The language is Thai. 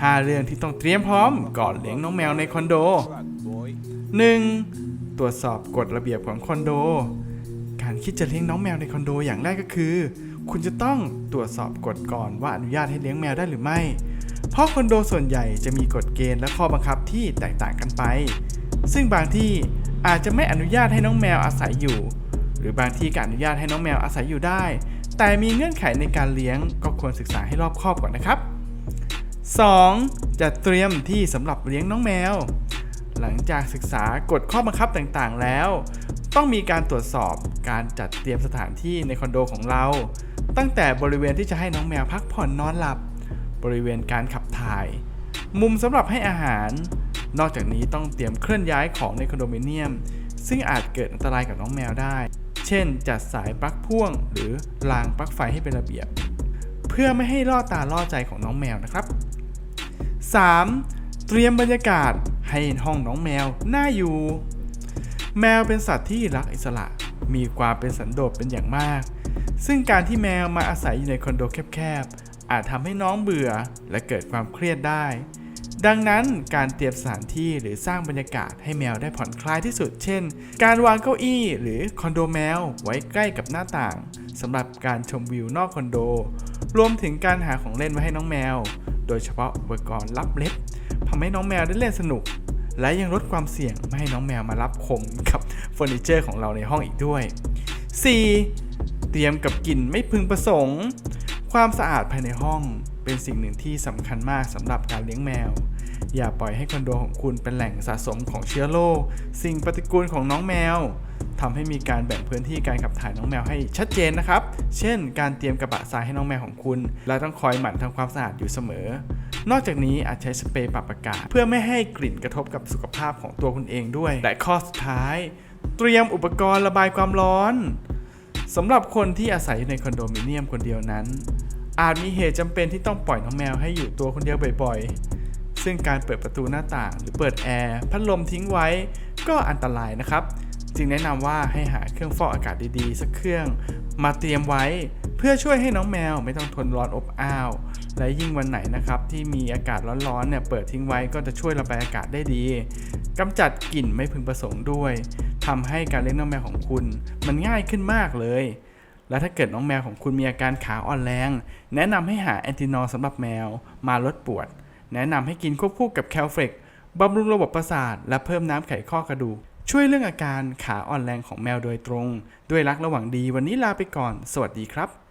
5 เรื่องที่ต้องเตรียมพร้อมก่อนเลี้ยงน้องแมวในคอนโด 1. ตรวจสอบกฎระเบียบของคอนโด การคิดจะเลี้ยงน้องแมวในคอนโดอย่างแรกก็คือ คุณจะต้องตรวจสอบกฎก่อนว่าอนุญาตให้เลี้ยงแมวได้หรือไม่ เพราะคอนโดส่วนใหญ่จะมีกฎเกณฑ์และข้อบังคับที่แตกต่างกันไป ซึ่งบางที่อาจจะไม่อนุญาตให้น้องแมวอาศัยอยู่ หรือบางที่ก็อนุญาตให้น้องแมวอาศัยอยู่ได้ แต่มีเงื่อนไขในการเลี้ยงก็ควรศึกษาให้รอบคอบก่อนนะครับ 2. จัดเตรียมที่สำหรับเลี้ยงน้องแมว หลังจากศึกษากฎข้อบังคับต่างๆ แล้ว ต้องมีการตรวจสอบการจัดเตรียมสถานที่ในคอนโดของเรา ตั้งแต่บริเวณที่จะให้น้องแมวพักผ่อนนอนหลับ บริเวณการขับถ่าย มุมสำหรับให้อาหาร นอกจากนี้ต้องเตรียมเคลื่อนย้ายของในคอนโดมิเนียม ซึ่งอาจเกิดอันตรายกับน้องแมวได้ เช่น จัดสายปลั๊กพ่วง หรือรางปลั๊กไฟให้เป็นระเบียบ เพื่อไม่ให้ล่อตาล่อใจของน้องแมวนะครับ 3. เตรียมบรรยากาศให้ห้องน้องแมวน่าอยู่ แมวเป็นสัตว์ที่รักอิสระ มีความเป็นสันโดษเป็นอย่างมาก ซึ่งการที่แมวมาอาศัยอยู่ในคอนโดแคบๆ อาจทำให้น้องเบื่อและเกิดความเครียดได้ ดังนั้นการเตรียมสถานที่หรือสร้างบรรยากาศให้แมวได้ผ่อนคลายที่สุด เช่น การวางเก้าอี้หรือคอนโดแมวไว้ใกล้กับหน้าต่างสำหรับการชมวิวนอกคอนโด รวมถึงการหาของเล่นไว้ให้น้องแมว โดยเฉพาะอุปกรณ์ลับเล็บทำให้น้องแมวได้เล่นสนุก และยังลดความเสี่ยงไม่ให้น้องแมวมารับคมกับเฟอร์นิเจอร์ของเราในห้องอีกด้วย 4. เตรียมกับกลิ่นไม่พึงประสงค์ ความสะอาดภายในห้อง เป็นสิ่งหนึ่งที่สำคัญมากสำหรับการเลี้ยงแมว อย่าปล่อยให้คอนโดของคุณเป็นแหล่งสะสมของเชื้อโรคสิ่งปฏิกูลของน้องแมวทำให้มีการแบ่งพื้นที่การขับถ่ายน้องแมวให้ชัดเจนนะครับ เช่น การเตรียมกระบะทรายให้น้องแมวของคุณ และต้องคอยหมั่นทำความสะอาดอยู่เสมอ นอกจากนี้อาจใช้สเปรย์ปรับอากาศ เพื่อไม่ให้กลิ่นกระทบกับสุขภาพของตัวคุณเองด้วย และข้อสุดท้าย เตรียมอุปกรณ์ระบายความร้อนสำหรับคนที่อาศัยอยู่ในคอนโดมิเนียมคนเดียวนั้น อาจมีเหตุจำเป็นที่ต้องปล่อยน้องแมวให้อยู่ตัวคนเดียวบ่อยๆ ซึ่งการเปิดประตูหน้าต่างหรือเปิดแอร์พัดลมทิ้งไว้ก็อันตรายนะครับ จึงแนะนำว่าให้หาเครื่องฟอกอากาศดีๆ สักเครื่องมาเตรียมไว้เพื่อช่วยให้น้องแมวไม่ต้องทนร้อนอบอ้าว และยิ่งวันไหนนะครับที่มีอากาศร้อนๆเนี่ยเปิดทิ้งไว้ก็จะช่วยระบายอากาศได้ดีกำจัดกลิ่นไม่พึงประสงค์ด้วยทำให้การเลี้ยงน้องแมวของคุณ มันง่ายขึ้นมากเลย และถ้าเกิดน้องแมวของคุณมีอาการขาอ่อนแรง แนะนำให้หาแอนตินอลสำหรับแมวมาลดปวด แนะนำให้กินควบคู่กับแคลเฟกบำรุงระบบประสาท และเพิ่มน้ำไขข้อกระดูก ช่วยเรื่องอาการขาอ่อนแรงของแมวโดยตรง ด้วยรักระหว่างดีวันนี้ลาไปก่อน สวัสดีครับ